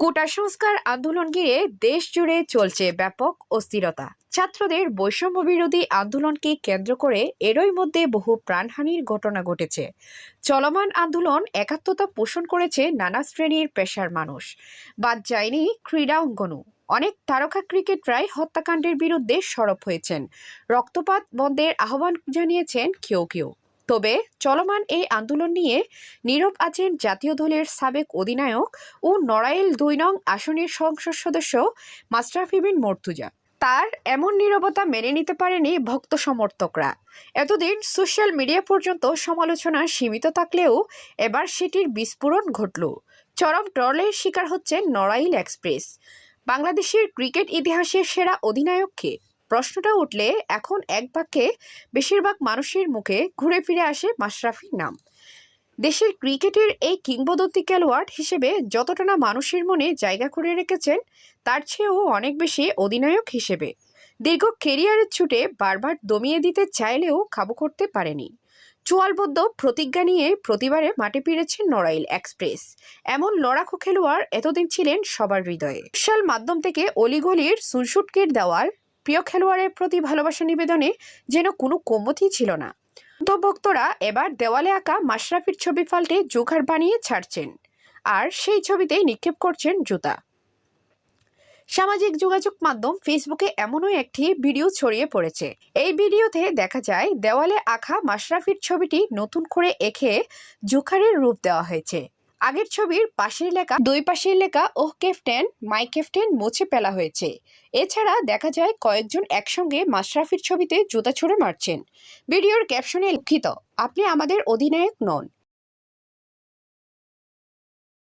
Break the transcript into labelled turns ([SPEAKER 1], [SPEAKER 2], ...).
[SPEAKER 1] কোটা সংস্কার আন্দোলন ঘিরে দেশ জুড়ে চলছে ব্যাপক অস্থিরতা। ছাত্রদের বৈষম্য বিরোধী আন্দোলনকে কেন্দ্র করে এরই মধ্যে বহু প্রাণহানির ঘটনা ঘটেছে। চলমান আন্দোলন একাত্মতা পোষণ করেছে নানা শ্রেণির পেশার মানুষ। বাদ যায়নি ক্রীড়া অঙ্গনও। অনেক তারকা ক্রিকেটরাই হত্যাকাণ্ডের বিরুদ্ধে সরব হয়েছেন। রক্তপাত বন্ধের আহ্বান জানিয়েছেন কেউ কেউ। তবে চলমান এই আন্দোলন নিয়ে নীরব আছেন জাতীয় দলের সাবেক অধিনায়ক ও নড়াইল দুই নং আসনের সংসদ সদস্য মাস্টারফি বিন মর্তুজা। তার এমন নীরবতা মেনে নিতে পারেনি ভক্ত সমর্থকরা। এতদিন সোশ্যাল মিডিয়া পর্যন্ত সমালোচনা সীমিত থাকলেও এবার সেটির বিস্ফোরণ ঘটল। চরম ট্রলের শিকার হচ্ছে নড়াইল এক্সপ্রেস। বাংলাদেশের ক্রিকেট ইতিহাসের সেরা অধিনায়ককে প্রশ্নটা উঠলে এখন এক বাক্যে বেশিরভাগ মানুষের মুখে ঘুরে ফিরে আসে মাশরাফির নাম। দেশের ক্রিকেটের এই কিংবদন্তি খেলোয়াড় হিসেবে যতটা না মানুষের মনে জায়গা করে রেখেছেন, তার চেয়েও অনেক বেশি অধিনায়ক হিসেবে। দীর্ঘ কেরিয়ারের ছুটে বারবার দমিয়ে দিতে চাইলেও কাবু করতে পারেনি। চুয়ালবদ্ধ প্রতিজ্ঞা নিয়ে প্রতিবারে মাঠে ফিরেছেন নড়াইল এক্সপ্রেস। এমন লড়াকু খেলোয়াড় এতদিন ছিলেন সবার হৃদয়ে। বিশাল মাধ্যম থেকে অলিগলির সুনসুটকির দেওয়াল প্রিয় খেলোয়াড়ের প্রতি ভালোবাসা নিবেদনে যেন কোনো কমতি ছিল না। তো ভক্তরা এবার দেওয়ালে আঁকা মাশরাফির ছবি পাল্টে জোখার বানিয়ে ছাড়ছেন আর সেই ছবিতেই নিক্ষেপ করছেন জুতা। সামাজিক যোগাযোগ মাধ্যম ফেসবুকে এমনও একটি ভিডিও ছড়িয়ে পড়েছে। এই ভিডিওতে দেখা যায়, দেওয়ালে আঁকা মাশরাফির ছবিটি নতুন করে এঁকে জোখারের রূপ দেওয়া হয়েছে। আগের ছবির পাশের লেখা, দুই পাশের লেখা, ওহ ক্যাপ্টেন, মাই ক্যাপ্টেন মুছে ফেলা হয়েছে। এছাড়া দেখা যায় কয়েকজন একসঙ্গে মাশরাফির ছবিতে জুতা ছুঁড়ে মারছেন। ভিডিওর ক্যাপশনে লিখিত, আপনি আমাদের অধিনায়ক নন।